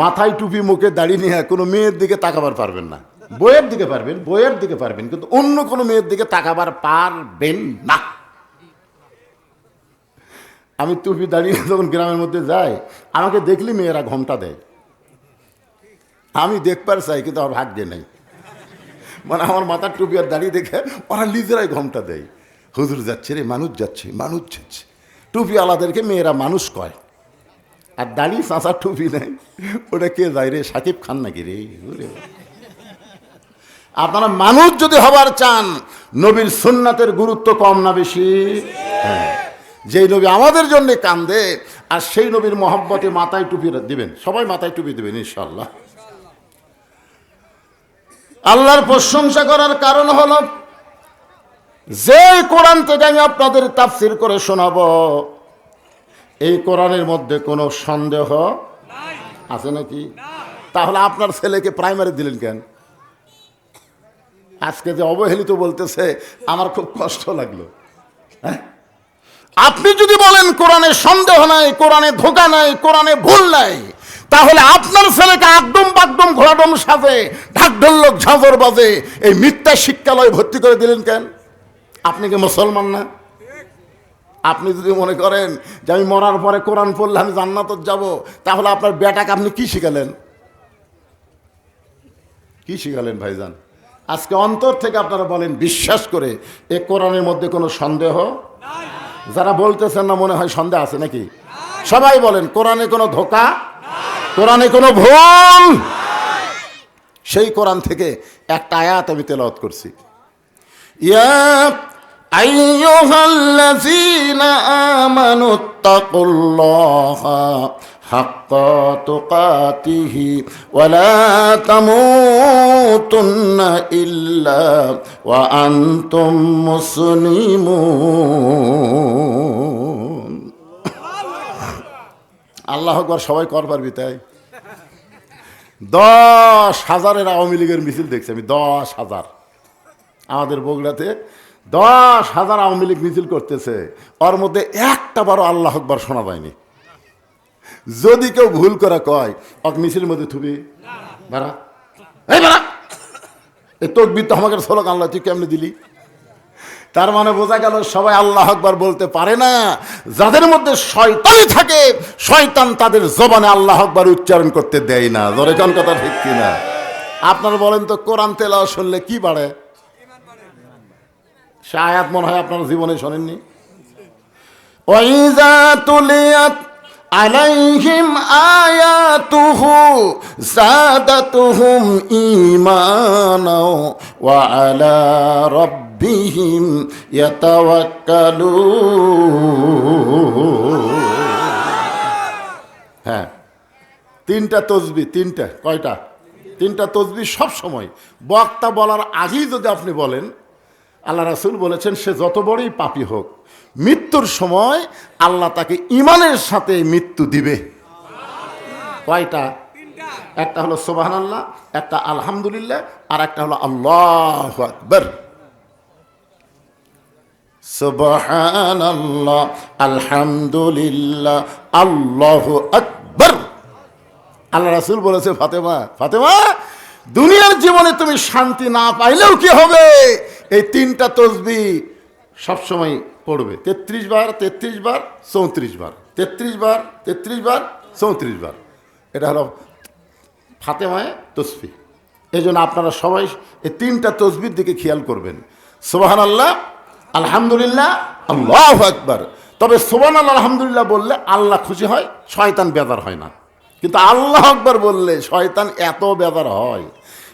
মাথায় টুপি, মুখে দাঁড়িয়ে নিয়ে কোনো মেয়ের দিকে তাকাবার পারবেন না। বইয়ের দিকে পারবেন, বইয়ের দিকে পারবেন, কিন্তু অন্য কোনো মেয়ের দিকে তাকাবার পারবেন না। আমি টুপি দাঁড়িয়ে যখন গ্রামের মধ্যে যাই, আমাকে দেখলি মেয়েরা ঘোমটা দেয়। আমি দেখবার চাই, কিন্তু আমার ভাগ্যে নেই। মানে আমার মাথার টুপি আর দাঁড়িয়ে দেখে ওরা নিজেরাই ঘোমটা দেয়। হুজুর যাচ্ছে রে, মানুষ যাচ্ছে মানুষ যাচ্ছে। টুপি আলাদেরকে মেয়েরা মানুষ কয়। আর দাঁড়িয়ে চাঁচার টুপি নেই ওটা কে যায় রে? সাকিব খান নাকি রে? আপনারা মানুষ যদি হবার চান, নবীর সুন্নাতের গুরুত্ব কম না বেশি? হ্যাঁ। যেই নবী আমাদের জন্য কান্দে, আর সেই নবীর মহব্বতে মাথায় টুপি দিবেন। সবাই মাথায় টুপি দেবেন ইনশাল্লাহ আল্লাহর প্রশংসা করার কারণ হল যে কোরআন থেকে আমি আপনাদের তাফসির করে শোনাবো এই কোরআনের মধ্যে কোনো সন্দেহ আছে নাকি? তাহলে আপনার ছেলেকে প্রাইমারি দিলেন কেন? আজকে যে অবহেলিত বলতেছে, আমার খুব কষ্ট লাগল। হ্যাঁ? আপনি যদি বলেন কোরআনে সন্দেহ নাই, কোরআনে ধোকা নাই, কোরআনে ভুল নাই, তাহলে আপনার ছেলেকে একদম বাকদম ঘোড়াডম সাজে ঢাকঢোল্লক ঝাঁঝর বাজে, এই মিথ্যা শিক্ষালয়ে ভর্তি করে দিলেন কেন? আপনি কি মুসলমান না? আপনি যদি মনে করেন যে আমি মরার পরে কোরআন পড়লে আমি জান্নাত যাব, তাহলে আপনার বেটাকে আপনি কি শিখালেন? কি শিখালেন ভাইজান? আজকে অন্তর থেকে আপনারা বলেন, বিশ্বাস করে, এ কোরআনের মধ্যে কোনো সন্দেহ? যারা বলতেছেন না, মনে হয় সন্দেহ আছে নাকি? সবাই বলেন, কোরআনে কোনো ধোকা? কোরআনে কোনো ভুল? সেই কোরআন থেকে একটা আয়াত আমি তেলাওয়াত করছি। ইয়া আইয়ুহাল্লাযীনা আমানু তাকুল্লাহা হাক্কা তুকাতিহি ওয়া লা তামুতুন্না ইল্লা ওয়া আনতুম মুসলিমুন। আল্লাহ আকবার, সবাই কর পারবি তাই? দশ হাজারের আওয়ামী লীগের মিছিল দেখছি আমি, দশ হাজার। আমাদের বগুড়াতে দশ হাজার আওয়ামী লীগ মিছিল করতেছে। ওর মধ্যে একটা বারো আল্লাহ আকবার শোনা যায়নি যদি কেউ ভুল করে কয়, অক মিছিলের মধ্যে থুবি। বাড়া। এই বাড়া। এই তকবির তো আমাকে সোলক আল্লাহ তুই কেমনে দিলি? তার মানে বোঝা গেল সবাই আল্লাহ আকবার বলতে পারে না। যাদের মধ্যে শয়তানি থাকে, শয়তান তাদের জবানে আল্লাহ আকবার উচ্চারণ করতে দেয় না। ধরে কোন কথা ঠিক কিনা? আপনারা বলেন তো কোরআন তেলা শুনলে কি বাড়ে? সে আয়াত মনে হয় আপনার জীবনে শোনেননি। ওয়াইজা তুলিয়াত আলাইহিম আয়াতুহু জাদাতুহুম ঈমানাও ওয়া আলা রাব্বিহিম ইয়াতাওয়াক্কালুন। হ্যাঁ তিনটা তসবি, তিনটা, কয়টা? তিনটা তসবি সব সময় বক্তা বলার আগেই যদি আপনি বলেন আল্লাহ রাসুল বলেছেন, সে যত বড়ই পাপি হোক, মৃত্যুর সময় আল্লাহ তাকে ইমানের সাথে মৃত্যু দিবে। কয়টা? একটা হলো সোবাহান আল্লাহ একটা আলহামদুলিল্লাহ, আর একটা হলো আল্লাহ আকবর। সুবহান আল্লাহ আলহামদুলিল্লাহ, আল্লাহ আকবর। আল্লাহ রাসুল বলেছে, ফাতেমা ফাতেমা দুনিয়ার জীবনে তুমি শান্তি না পাইলেও কি হবে? এই তিনটা তসবি সবসময় পড়বে। তেত্রিশ বার তেত্রিশ বার, চৌত্রিশ বার। তেত্রিশ বার তেত্রিশ বার, চৌত্রিশ বার। এটা হলো ফাতেমায় তসবি। এই জন্য আপনারা সবাই এই তিনটা তসবির দিকে খেয়াল করবেন। সোবাহান আল্লাহ আলহামদুলিল্লাহ, আল্লাহ একবার তবে সোবান আলহামদুলিল্লাহ বললে আল্লাহ খুশি হয়, শয়তান বেদার হয় না। কিন্তু আল্লাহ আকবার বললে শয়তান এত বেদার হয়।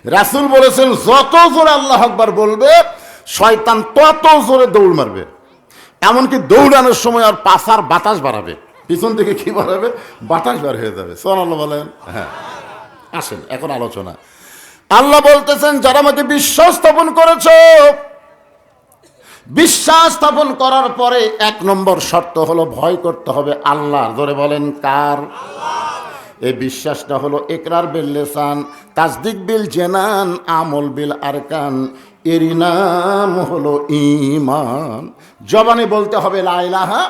রাসুল বলেছেন, যত জোরে আল্লাহ আকবার বলবে, শয়তান তত জোরে দৌড় মারবে। এমনকি দৌড়ানোর সময় আর পাশার বাতাস বাড়াবে। পিছন থেকে কি বাড়াবে? বাতাস বার হয়ে যাবে। সোহান আল্লাহ বলেন। হ্যাঁ। আসেন, এখন আলোচনা। আল্লাহ বলতেছেন, যারা আমাকে বিশ্বাস স্থাপন করেছ, বিশ্বাস স্থাপন করার পরে এক নম্বর শর্ত হলো, ভয় করতে হবে আল্লাহ ধরে বলেন, কার? এই বিশ্বাসটা হলো একরার বিল লেসান, তাসদিক বিল জেনান, আমল বিল আরকান। এরই নাম হলো ইমান জবানে বলতে হবে লাইলাহা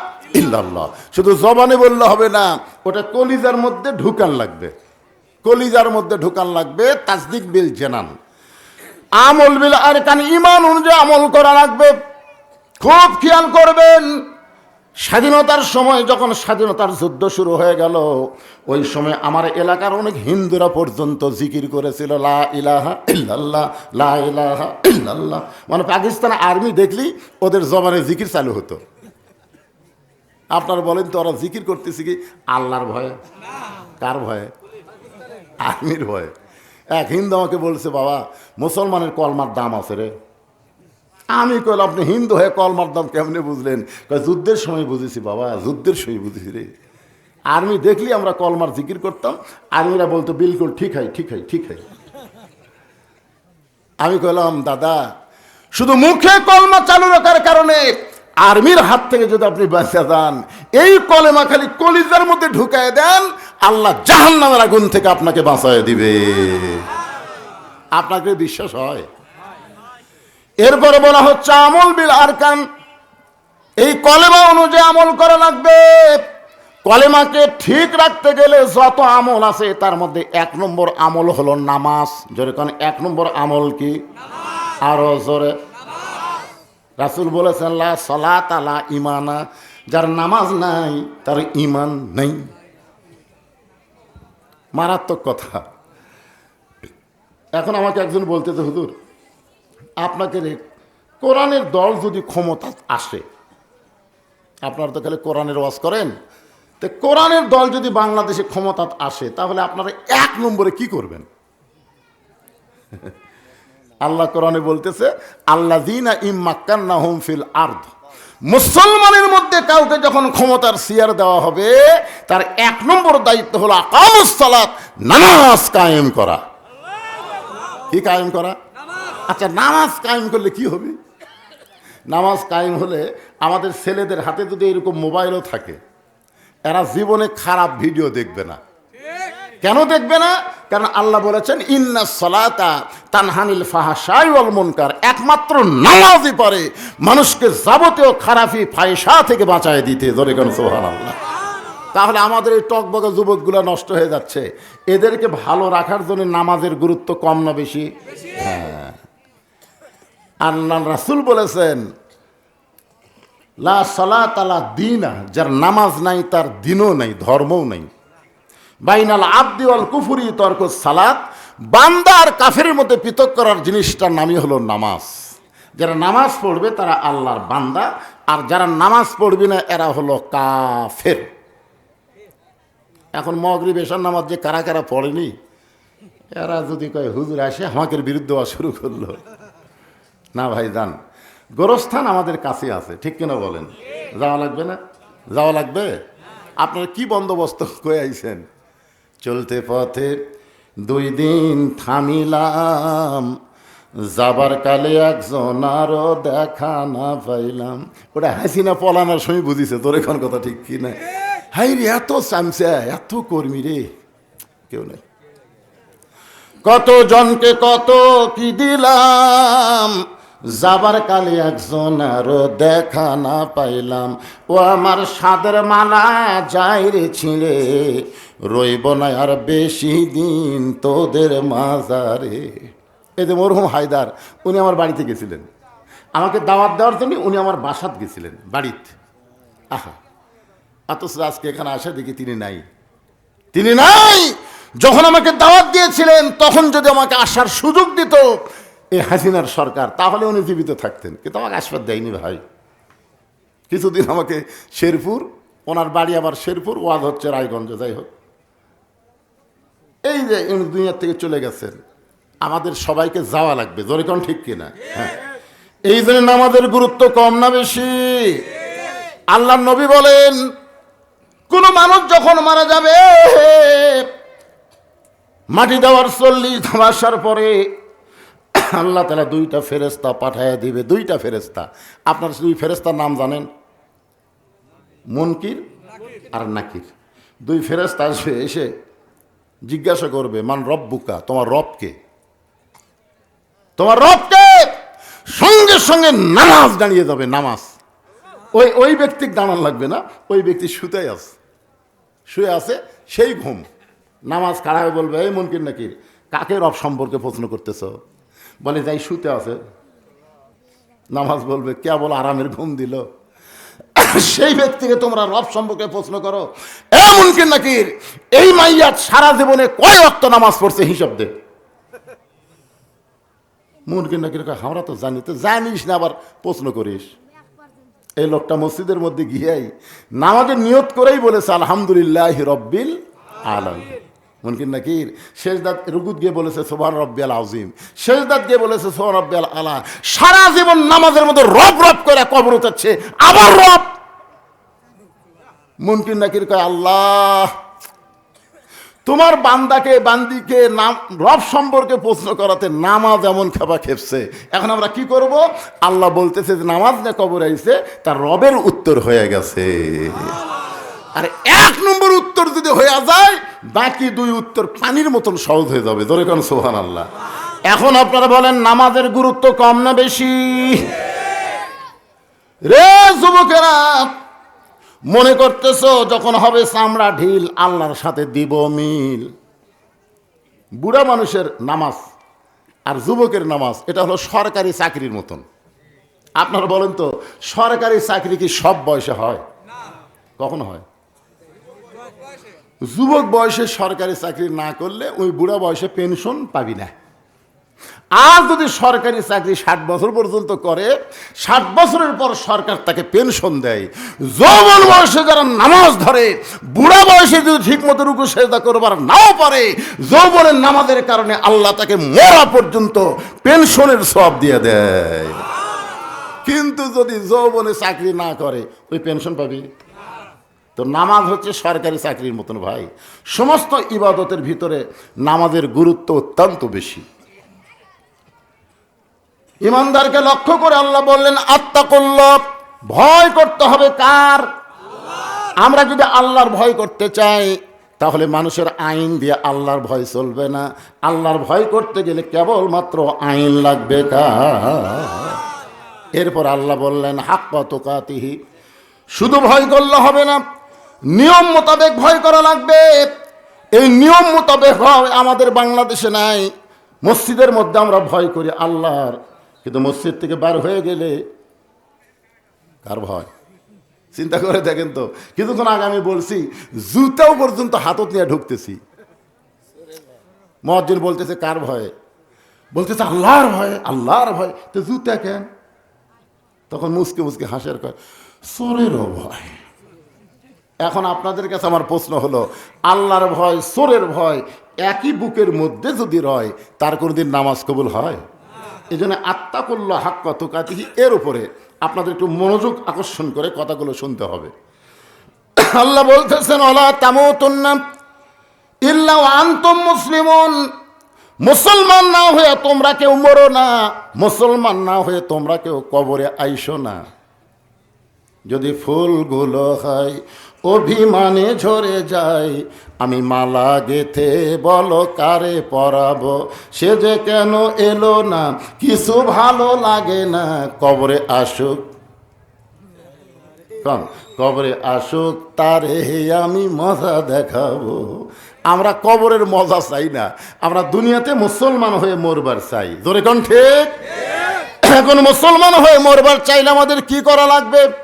ইল্লাল্লাহ। শুধু জবানে বললে হবে না, ওটা কলিজার মধ্যে ঢুকান লাগবে। কলিজার মধ্যে ঢুকান লাগবে, তাসদিক বিল জেনান। আমল বিল আর কান ইমান অনুযায়ী আমল করা লাগবে। খুব খেয়াল করবেন স্বাধীনতার সময় যখন স্বাধীনতার যুদ্ধ শুরু হয়ে গেল, ওই সময় আমার এলাকার অনেক হিন্দুরা পর্যন্ত জিকির করেছিল, লা ইলাহা ইল্লাল্লাহ, লা ইলাহা ইল্লাল্লাহ। মানে পাকিস্তান আর্মি দেখলি ওদের জবানে জিকির চালু হতো। আপনারা বলেন তো ওরা জিকির করতেছে কি? আল্লাহর ভয়ে। কার ভয়ে? আর্মির ভয়ে। এক হিন্দু আমাকে বলছে, বাবা, মুসলমানের কলমার দাম আছে রে। আমি কইল আপনি হিন্দু হয়ে কলমার দাম কেমনে বুঝলেন? যুদ্ধের সময় বুঝেছি বাবা, যুদ্ধের সময় বুঝেছি রে। আর্মি দেখলি আমরা কলমার জিকির করতাম? আর্মিরা বলতো, বিলকুল ঠিক হয় ঠিক হয় ঠিক হয়। আমি কইলাম, দাদা, শুধু মুখে কলমা চালু রাখার কারণে আর্মির হাত থেকে যদি আপনি বাঁচা যান, এই কলেমা খালি কলিজার মধ্যে ঢুকায় দেন, আল্লাহ জাহান নামের আগুন থেকে আপনাকে বাঁচায় দিবে। আপনাকে বিশ্বাস হয়? এরপরে বলা হচ্ছে, আমল বিল আরকান। এই কলেমা অনুযায়ী আমল করা লাগবে। কলেমাকে ঠিক রাখতে গেলে যত আমল আছে, তার মধ্যে এক নম্বর আমল হলো নামাজ। যেরকম এক নম্বর আমল কি? আরও জোরে। রাসুল বলেছেন, লা সলাত আলা ইমানা যার নামাজ নাই, তার ইমান নেই। মারাত্মক কথা। এখন আমাকে একজন বলতেছে, হুজুর আপনাকে রে, কোরআনের দল যদি ক্ষমতা আসে, আপনারা তো খালি কোরআনের ওয়াজ করেন, তো কোরআনের দল যদি বাংলাদেশে ক্ষমতা আসে, তাহলে আপনারা এক নম্বরে কি করবেন? আল্লাহ কোরআনে বলতেছে আল্লাহ দিনা ইম্মাক্কান্না হোম ফিল আর্ধ মুসলমানের মধ্যে কাউকে যখন ক্ষমতার সিয়ার দেওয়া হবে, তার এক নম্বর দায়িত্ব হলো আকামুস সালাত, নামাজ কায়েম করা। কি কায়েম করা? আচ্ছা নামাজ কায়েম করলে কি হবে? নামাজ কায়েম হলে আমাদের ছেলেদের হাতে যদি এরকম মোবাইলও থাকে, এরা জীবনে খারাপ ভিডিও দেখবে না। কেন দেখবে না? কারণ আল্লাহ বলেছেন, ইন্না সলাতা তানহানিল ফাহাশাই ওয়াল মুনকার। একমাত্র নামাজই পারে মানুষকে যাবতীয় খারাপি ফায়সা থেকে বাঁচায় দিতে। ধরে কেন আল্লাহ তাহলে আমাদের এই টকবগা যুবকগুলো নষ্ট হয়ে যাচ্ছে। এদেরকে ভালো রাখার জন্য নামাজের গুরুত্ব কম না বেশি? হ্যাঁ। আল্লাহ রাসুল বলেছেন, লা সলাত আলা দিনা যার নামাজ নাই, তার দিনও নাই, ধর্মও নাই। বাইনাল আব্দি ওয়াল কুফুরি তর্ক সালাত, বান্দা আর কাফের মধ্যে পৃথক করার জিনিসটার নামই হলো নামাজ। যারা নামাজ পড়বে, তারা আল্লাহর বান্দা, আর যারা নামাজ পড়বে না, এরা হলো কাফের। এখন মগরি বেশার নামাজ যে কারা কারা পড়েনি, এরা যদি কয়, হুজুর আসে, আমাকে বিরুদ্ধে শুরু করল। না ভাই, যান। গোরস্থান আমাদের কাছে আছে, ঠিক কিনা বলেন? যাওয়া লাগবে না? যাওয়া লাগবে? আপনার কি বন্দোবস্ত করে আইছেন? চলতে পথে দুই দিন থামিলাম, যাবার কালে একজন আরও দেখা না পাইলাম। ওটা হাসিনা পলানোর সময় বুঝিছে, তোর এখন কথা ঠিক কি না? হাই রে, এত চামচা, এত কর্মী রে। কেউ নেই। কত জনকে কত কি দিলাম? যাবার কালে একজন আরও দেখা না পাইলাম। ও আমার সাদের মালা যাই রে ছিঁড়ে, রইব না আর বেশি দিন তোদের মাজারে। এই যে মরহুম হায়দার, উনি আমার বাড়িতে গেছিলেন। আমাকে দাওয়াত দেওয়ার জন্য উনি আমার বাসাত গেছিলেন, বাড়িতে। আহা, অথচ আজকে এখানে আসা দেখি তিনি নাই। তিনি নাই! যখন আমাকে দাওয়াত দিয়েছিলেন, তখন যদি আমাকে আসার সুযোগ দিত এই হাসিনার সরকার, তাহলে উনি জীবিত থাকতেন। কিন্তু আমাকে আশীর্বাদ দেয়নি ভাই। কিছুদিন আমাকে শেরপুর, ওনার বাড়ি আবার শেরপুর ওয়াদ হচ্ছে রায়গঞ্জ, যাই হোক। এই যে উনি দুনিয়ার থেকে চলে গেছেন, আমাদের সবাইকে যাওয়া লাগবে। জোরে কোন ঠিক কিনা? হ্যাঁ। এই জন্য আমাদের গুরুত্ব কম না বেশি? আল্লাহ নবী বলেন, কোন মানুষ যখন মারা যাবে, মাটি দেওয়ার চল্লিশ ধামাসার পরে আল্লাহ তালা দুইটা ফেরেস্তা পাঠাইয়া দিবে, দুইটা ফেরেস্তা আপনার দুই ফেরেস্তার নাম জানেন? মনকির আর নাকির। দুই ফেরেস্তা আসবে, এসে জিজ্ঞাসা করবে, মান রব্বুকা? তোমার রবকে তোমার রবকে সঙ্গে সঙ্গে নামাজ দাঁড়িয়ে যাবে, নামাজ। ওই ওই ব্যক্তির দাঁড়ান লাগবে না, ওই ব্যক্তি শুতে আছে। শুয়ে আছে, সেই ঘুম। নামাজ হয়ে বলবে? এই মনকির নাকির, কাকে রব সম্পর্কে প্রশ্ন করতেছ? বলে, যাই, শুতে আছে। নামাজ বলবে, কেবল আরামের ঘুম দিল। সেই ব্যক্তিকে তোমরা রব সম্পর্কে প্রশ্ন করো, এমন কি নাকি এই মাইয়া সারা জীবনে কয় অক্ত নামাজ পড়ছে হিসাব দে? মুনকিন নাকি আমরা তো জানি, তো জানিস না আবার প্রশ্ন করিস। এই লোকটা মসজিদের মধ্যে গিয়েই নামাজের নিয়ত করেই বলেছে, আলহামদুলিল্লাহ রব্বিল আলম মুনকিন নাকির। শেষদাত রুকুত গিয়ে বলেছে সোভান রব্বিয়াল আজিম শেষদাত গিয়ে বলেছে সোভান রব্বিয়াল আলা। সারা জীবন নামাজের মধ্যে রব রব করে কবর উঠাচ্ছে, আবার রব। মুনকিন নাকির কয়, আল্লাহ, তোমার বান্দাকে, বান্দিকে নাম, রব সম্পর্কে প্রশ্ন করাতে নামাজ এমন খাবা খেপছে। এখন আমরা কি করব? আল্লাহ বলতেছে যে, নামাজ না কবর আইছে, তার রবের উত্তর হয়ে গেছে। আর এক নম্বর উত্তর যদি হয়ে যায়, বাকি দুই উত্তর পানির মতন সহজ হয়ে যাবে। ধরে কোন সোহান আল্লাহ এখন আপনারা বলেন, নামাজের গুরুত্ব কম না বেশি? রে যুবকেরা, মনে করতেছ যখন হবে চামড়া ঢিল, আল্লাহর সাথে দিব মিল। বুড়া মানুষের নামাজ আর যুবকের নামাজ, এটা হলো সরকারি চাকরির মতন। আপনারা বলেন তো, সরকারি চাকরি কি সব বয়সে হয়? কখনো হয়? যুবক বয়সে সরকারি চাকরি না করলে ওই বুড়া বয়সে পেনশন পাবি না। আর যদি সরকারি চাকরি ষাট বছর পর্যন্ত করে, ষাট বছরের পর সরকার তাকে পেনশন দেয়। যৌবন বয়সে যারা নামাজ ধরে, বুড়া বয়সে যদি ঠিক মতো রুকু সেজদা করবার নাও পারে, যৌবনের নামাজের কারণে আল্লাহ তাকে মরা পর্যন্ত পেনশনের সব দিয়ে দেয়। কিন্তু যদি যৌবনে চাকরি না করে, ওই পেনশন পাবি? তো নামাজ হচ্ছে সরকারি চাকরির মতন ভাই। সমস্ত ইবাদতের ভিতরে নামাজের গুরুত্ব অত্যন্ত বেশি। ইমানদারকে লক্ষ্য করে আল্লাহ বললেন আত্মা করল ভয় করতে হবে কার? আমরা যদি আল্লাহর ভয় করতে চাই, তাহলে মানুষের আইন দিয়ে আল্লাহর ভয় চলবে না। আল্লাহর ভয় করতে গেলে কেবলমাত্র আইন লাগবে কার? এরপর আল্লাহ বললেন হাক কাতিহি শুধু ভয় করলে হবে না নিয়ম মোতাবেক ভয় করা লাগবে। এই নিয়ম মোতাবেক হয় আমাদের বাংলাদেশে নাই। মসজিদের মধ্যে আমরা ভয় করি আল্লাহর। কিন্তু মসজিদ থেকে বার হয়ে গেলে কার ভয়? চিন্তা করে দেখেন তো। কিছুক্ষণ আগে আমি বলছি, জুতাও পর্যন্ত হাতত নিয়ে ঢুকতেছি। মহাজন বলতেছে, কার ভয়ে? বলতেছে, আল্লাহর ভয়ে, আল্লাহর ভয়। তো জুতা কেন? তখন মুসকে মুসকে হাসের কয় সোরেরও ভয়। এখন আপনাদের কাছে আমার প্রশ্ন হলো, আল্লাহর ভয়, সোরের ভয় একই বুকের মধ্যে যদি রয়, তার কোনোদিন নামাজ কবুল হয়? এই জন্য আত্মা করল হাক কত কাতিহি এর উপরে আপনাদের একটু মনোযোগ আকর্ষণ করে কথাগুলো শুনতে হবে। আল্লাহ বলতেছেন অলা তামতন্না ইল্লা আন্তম মুসলিমন। মুসলমান না হয়ে তোমরা কেউ মরো না, মুসলমান না হয়ে তোমরা কেউ কবরে আইসো না। যদি ফুলগুলো হয় অভিমানে ঝরে যায় আমি মালা গেথে বলো কারে পরাবো? সে যে কেন এলো না? কিছু ভালো লাগে না। কবরে আসুক। কম, কবরে আসুক, তারে আমি মজা দেখাবো। আমরা কবরের মজা চাই না। আমরা দুনিয়াতে মুসলমান হয়ে মরবার চাই। ধরে কোন ঠিক? এখন মুসলমান হয়ে মরবার চাইলে আমাদের কি করা লাগবে?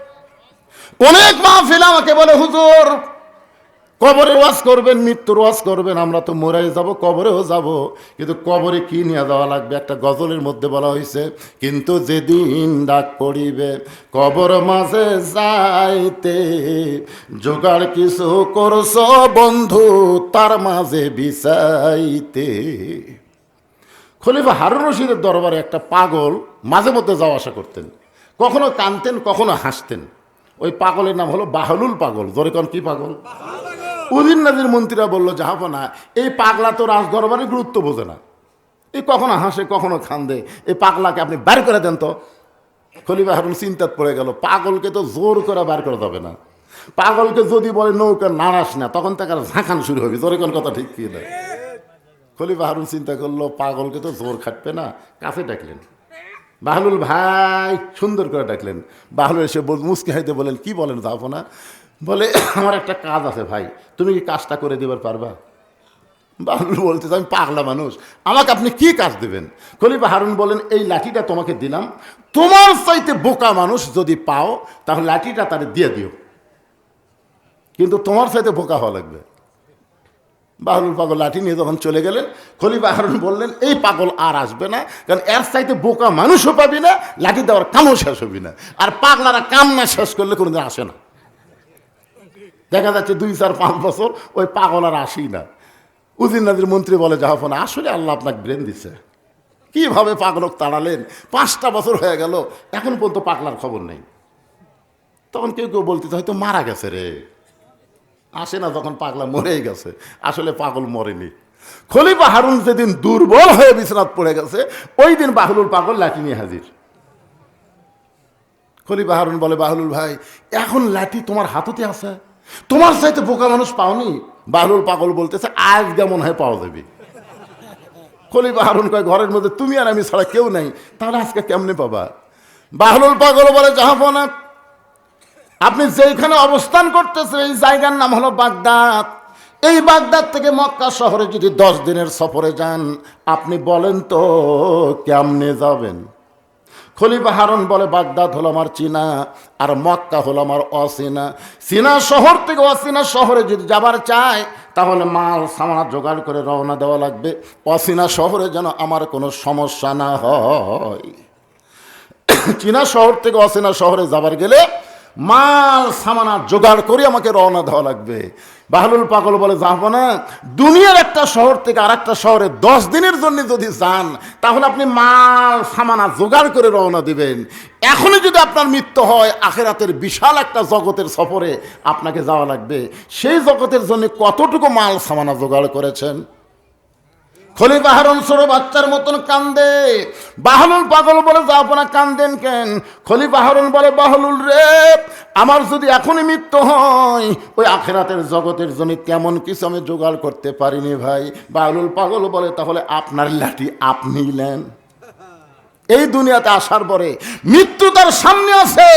অনেক মাহফিল আমাকে বলে, হুজুর কবরে ওয়াজ করবেন, মৃত্যুর ওয়াজ করবেন, আমরা তো মরে যাব, কবরেও যাব। কিন্তু কবরে কি নিয়ে যাওয়া লাগবে? একটা গজলের মধ্যে বলা হয়েছে, কিন্তু যেদিন ডাক পড়িবে, কবর মাঝে যাইতে জোগাড় কিছু করছ, বন্ধু, তার মাঝে বিচাইতে খলিফা হারুন রশিদের দরবারে একটা পাগল মাঝে মধ্যে যাওয়া আসা করতেন। কখনো কানতেন কখনো হাসতেন। ওই পাগলের নাম হলো বাহলুল পাগল। জোরে কি পাগল? উদিন নাজির মন্ত্রীরা বলল জাহাপনা এই পাগলা তো রাজ দরবারে গুরুত্ব বোঝে না। এই কখনো হাসে, কখনো খান্দে এই পাগলাকে আপনি বার করে দেন তো। খলিফা হারুন চিন্তাত পড়ে গেল, পাগলকে তো জোর করে বার করা যাবে না। পাগলকে যদি বলে নৌকা নাড়াস না, তখন তাকে আর ঝাঁকান শুরু হবে। জোরে কোন, কথা ঠিক কি না? খলিফা হারুন চিন্তা করল, পাগলকে তো জোর খাটবে না। কাছে ডাকলেন। বাহলুল ভাই, সুন্দর করে ডাকলেন। বাহলুল এসে মুসকে হাইতে বলেন কি বলেন যাব না বলে, আমার একটা কাজ আছে ভাই, তুমি কি কাজটা করে দিবার পারবা? বাহুল বলতেছে আমি পাগলা মানুষ, আমাকে আপনি কি কাজ দেবেন? খলিফা হারুন বলেন এই লাঠিটা তোমাকে দিলাম। তোমার চাইতে বোকা মানুষ যদি পাও, তাহলে লাঠিটা তারে দিয়ে দিও। কিন্তু তোমার চাইতে বোকা হওয়া লাগবে। বাহুল পাগল লাঠি নিয়ে যখন চলে গেলেন, খলিফা হারুন বললেন, এই পাগল আর আসবে না, কারণ এর চাইতে বোকা মানুষও পাবি না, লাঠি দেওয়ার কামও শেষ হবি না। আর পাগলারা কাম না শেষ করলে কোনোদিন আসে না। দেখা যাচ্ছে দুই, চার, পাঁচ বছর ওই পাগল আর আসি না। উদিন নাদির মন্ত্রী বলে জাহাফনা আসলে আল্লাহ আপনাকে ব্রেন দিচ্ছে কীভাবে পাগলক তাড়ালেন? পাঁচটা বছর হয়ে গেল, এখন পর্যন্ত পাগলার খবর নেই। তখন কেউ কেউ বলতে হয়তো মারা গেছে রে। আসে না যখন পাগলা মরেই গেছে। আসলে পাগল মরেনি। খলিফা হারুন যেদিন দুর্বল হয়ে বিছনাথ পড়ে গেছে, ওই দিন বাহুলুল পাগল লাঠি নিয়ে হাজির। খলিফা হারুন বলে বাহুলুল ভাই, এখন লাঠি তোমার হাততে আছে? তোমার চাইতে বোকা মানুষ পাওনি? বাহুলুল পাগল বলতেছে, আজ যেমন হয় পাওয়া যাবে। খলিফা হারুন কয়, ঘরের মধ্যে তুমি আর আমি ছাড়া কেউ নাই, তাহলে আজকে কেমনে পাবা? বাহলুল পাগল বলে জাহাপনা আপনি যেখানে অবস্থান করতেছেন, এই জায়গার নাম হলো বাগদাদ। এই বাগদাদ থেকে মক্কা শহরে যদি দশ দিনের সফরে যান, আপনি বলেন তো, কেমনে যাবেন? খলিফা হারুন বলে, বাগদাদ হলো আমার চীনা, আর মক্কা হলো আমার অচীনা। চীনা শহর থেকে অচীনা শহরে যদি যাবার চায়, তাহলে মাল সামানা জোগাড় করে রওনা দেওয়া লাগবে। অচীনা শহরে যেন আমার কোনো সমস্যা না হয়। চীনা শহর থেকে অচেনা শহরে যাবার গেলে মাল, সামানা জোগাড় করে আমাকে রওনা দেওয়া লাগবে। বাহলুল পাগল বলে যাব না দুনিয়ার একটা শহর থেকে আর একটা শহরে দশ দিনের জন্য যদি যান, তাহলে আপনি মাল, সামানা জোগাড় করে রওনা দিবেন। এখনই যদি আপনার মৃত্যু হয়, আখেরাতের বিশাল একটা জগতের সফরে আপনাকে যাওয়া লাগবে। সেই জগতের জন্য কতটুকু মাল, সামানা জোগাড় করেছেন? খলিফা হারুন ছোট বাচ্চার মতন কান্দে। বাহলুল পাগল বলে, যা আপনার কান্দেন কেন? খলিফা হারুন বলে, বাহলুল রে, আমার যদি এখনই মৃত্যু হয়, ওই আখেরাতের জগতের জন্য তেমন কিছু আমি জোগাড় করতে পারিনি ভাই। বাহলুল পাগল বলে, তাহলে আপনার লাঠি আপনি নেন। এই দুনিয়াতে আসার পরে মৃত্যু তার সামনে আছে।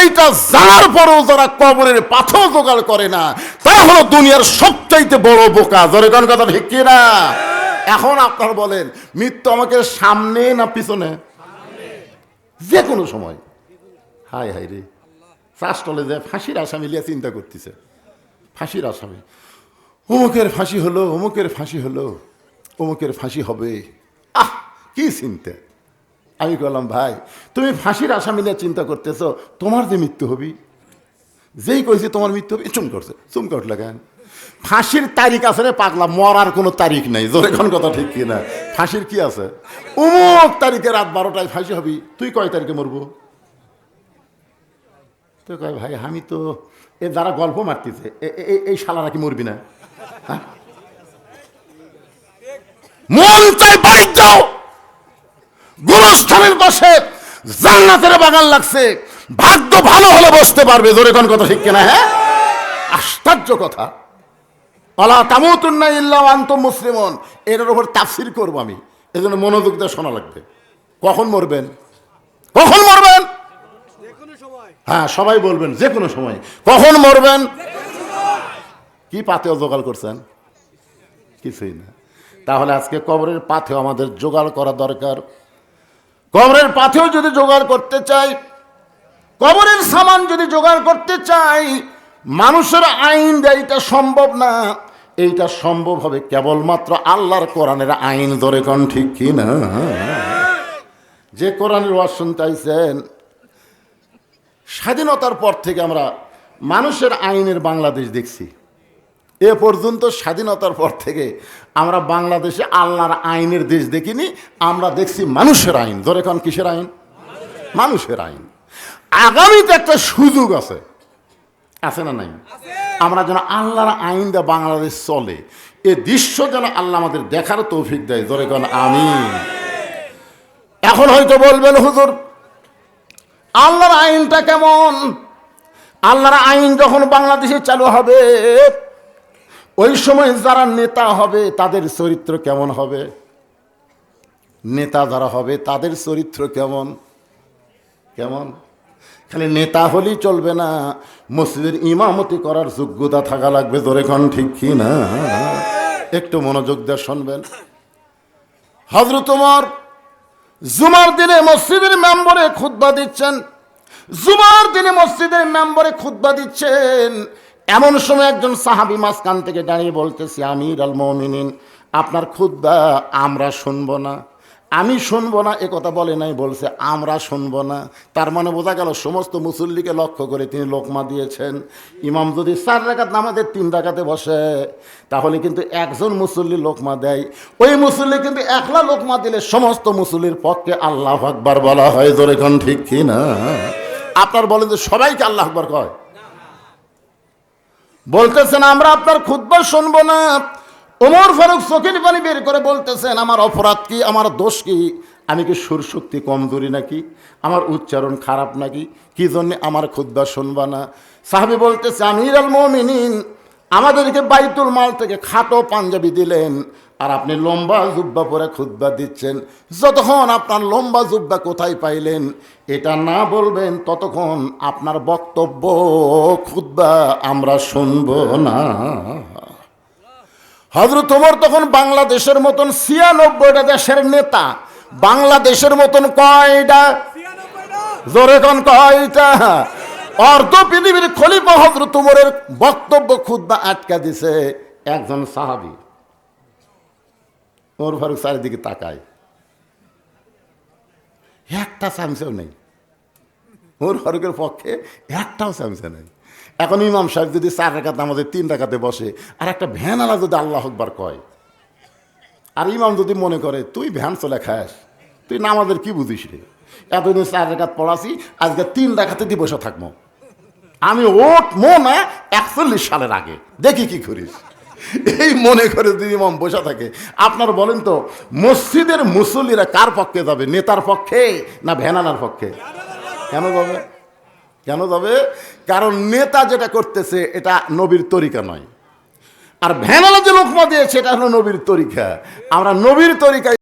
এইটা জানার পরেও যারা কবরের পাথর জোগাড় করে না তা হলো দুনিয়ার সবচাইতে বড় বোকা। জোরে কথা ঠিক না এখন আপনার বলেন, মৃত্যু আমাকে সামনে না পিছনে? যে কোনো সময়। হাই হাই রে। চাষটলে যে ফাঁসির আসামি লিয়া চিন্তা করতেছে। ফাঁসির আসামি। অমুকের ফাঁসি হলো, অমুকের ফাঁসি হলো, অমুকের ফাঁসি হবে। আহ, কি চিন্তা? আমি বললাম, ভাই, তুমি ফাঁসির আসামি নিয়ে চিন্তা করতেছ, তোমার যে মৃত্যু হবি? যেই কইছে তোমার মৃত্যু হবে, চুম করছে, চুম করলে কেন? ফাঁসির তারিখ আছে রে পাগলা, মরার কোনো তারিখ নাই। জোরে কোন কথা ঠিক কি না ফাঁসির কি আছে? অমুক তারিখে রাত বারোটায় ফাঁসি হবি। তুই কয় তারিখে মরবো? তো কয়, ভাই, আমি তো এ যারা গল্প মারতেছে এই শালারা কি মরবি না? হ্যাঁ? মন চাই বাড়ি যাও। গোরস্থানের পাশে জান্নাতের বাগান লাগছে। ভাগ্য ভালো হলে বসতে পারবে। জোরে কোন কথা ঠিক কিনা হ্যাঁ? আশ্চর্য কথা। আলা তামুতুন্না ইল্লা আন্ত মুসলিমন। এটার উপর তাফসির করব আমি। এই জন্য মনোযোগ দিয়ে শোনা লাগবে। কখন মরবেন? কখন মরবেন? হ্যাঁ সবাই বলবেন যে কোনো সময়। কখন মরবেন? কি পাতেও জোগাড় করছেন? কিছুই না। তাহলে আজকে কবরের পাথেও আমাদের জোগাড় করা দরকার। কবরের পাথেও যদি জোগাড় করতে চাই, কবরের সামান যদি জোগাড় করতে চাই মানুষের আইন দেয় এটা সম্ভব না, এইটা সম্ভব হবে কেবলমাত্র আল্লাহর কোরআনের আইন ধরে কোন ঠিক কি না? যে কোরআনের ওয়াজ শুনতে আইছেন স্বাধীনতার পর থেকে আমরা মানুষের আইনের বাংলাদেশ দেখছি। এ পর্যন্ত স্বাধীনতার পর থেকে আমরা বাংলাদেশে আল্লাহর আইনের দেশ দেখিনি, আমরা দেখছি মানুষের আইন। ধরে কোন কিসের আইন? মানুষের আইন। আগামীতে একটা সুযোগ আছে। আছে না নাই? আমরা যেন আল্লাহর আইন দিয়ে বাংলাদেশ চলে। এ দৃশ্য যেন আল্লাহ আমাদের দেখার তৌফিক দেয়। ধরে কোন আমি এখন হয়তো বলবেন, হুজুর, আল্লাহর আইনটা কেমন? আল্লাহর আইন যখন বাংলাদেশে চালু হবে, ওই সময় যারা নেতা হবে, তাদের চরিত্র কেমন হবে? নেতা যারা হবে, তাদের চরিত্র কেমন? কেমন? খালি নেতা হলেই চলবে না। মসজিদের ইমামতি করার যোগ্যতা থাকা লাগবে ধরে কোন ঠিক কি না? একটু মনোযোগ দিয়ে শুনবেন। হজরত উমর জুমার দিনে মসজিদের মেম্বরে খুতবা দিচ্ছেন। জুমার দিনে মসজিদের মেম্বরে খুতবা দিচ্ছেন। এমন সময় একজন সাহাবি মাঝখান থেকে দাঁড়িয়ে বলতেছি, আমির আল মমিনিন আপনার খুতবা আমরা শুনব না। আমি শুনব না, এ কথা বলে নাই, বলছে, আমরা শুনব না। তার মানে বোঝা গেল, সমস্ত মুসল্লিকে লক্ষ্য করে তিনি লোকমা দিয়েছেন। ইমাম যদি চার রাকাত নামাজের তিন রাকাতে বসে, তাহলে কিন্তু একজন মুসল্লি লোকমা দেয়। ওই মুসল্লি কিন্তু একলা লোকমা দিলে সমস্ত মুসল্লির পক্ষে আল্লাহ আকবার বলা হয়, জোরে কোন ঠিক কি না? আপনার বলেন যে সবাইকে আল্লাহ আকবার কয়? বলতেছেন, আমরা আপনার খুদ্া শুনব না। ওমর ফারুক চোখের পানি বের করে বলতেছেন, আমার অপরাধ কি? আমার দোষ কি? আমি কি সুর সুরশক্তি কমজোরি নাকি? আমার উচ্চারণ খারাপ নাকি? কি জন্যে আমার খুদ্া শুনবা না? সাহাবি বলতেছে, আমির আল মমিনিন, আমাদেরকে বাইতুল মাল থেকে খাটো পাঞ্জাবি দিলেন আর আপনি লম্বা জুব্বা পরে খুদ্া দিচ্ছেন। যতক্ষণ আপনার লম্বা জুব্বা কোথায় পাইলেন, এটা না বলবেন, ততক্ষণ আপনার বক্তব্য খুদ্া আমরা শুনব না। হজরত ওমর তখন বাংলাদেশের মতন ছিয়ানব্বইটা দেশের নেতা, বাংলাদেশের মতন কয়টা? জোরে কোন কয়টা? অর্ধ পৃথিবীর খলিফা হজরত উমরের বক্তব্য খুদ্া আটকা দিছে একজন সাহাবি। ওর ফারুক চারিদিকে তাকায়। একটা চামচেও নেই। ওর ফারুকের পক্ষে একটাও চামচে নেই। এখন ইমাম সাহেব যদি চার রাখাতে আমাদের তিন রাখাতে বসে, আর একটা ভ্যান আলা যদি আল্লাহ আকবার কয়, আর ইমাম যদি মনে করে, তুই ভ্যান চলে খাস, তুই নামাজের কি বুঝিস রে? এতদিন চার রেখাত পড়াছি, আজকে তিন রেখাতে দিয়ে বসে থাকব। আমি ওট, মনে একচল্লিশ সালের আগে। দেখি কি করিস। এই মনে করে যদি ইমাম বসে থাকে, আপনার বলেন তো, মসজিদের মুসল্লিরা কার পক্ষে যাবে, নেতার পক্ষে না ভ্যানানার পক্ষে? কেন যাবে? কেন তবে? কারণ নেতা যেটা করতেছে, এটা নবীর তরিকা নয়। আর ভ্যানালা যে লোকমা দিয়েছে এটা হলো নবীর তরিকা। আমরা নবীর তরিকায়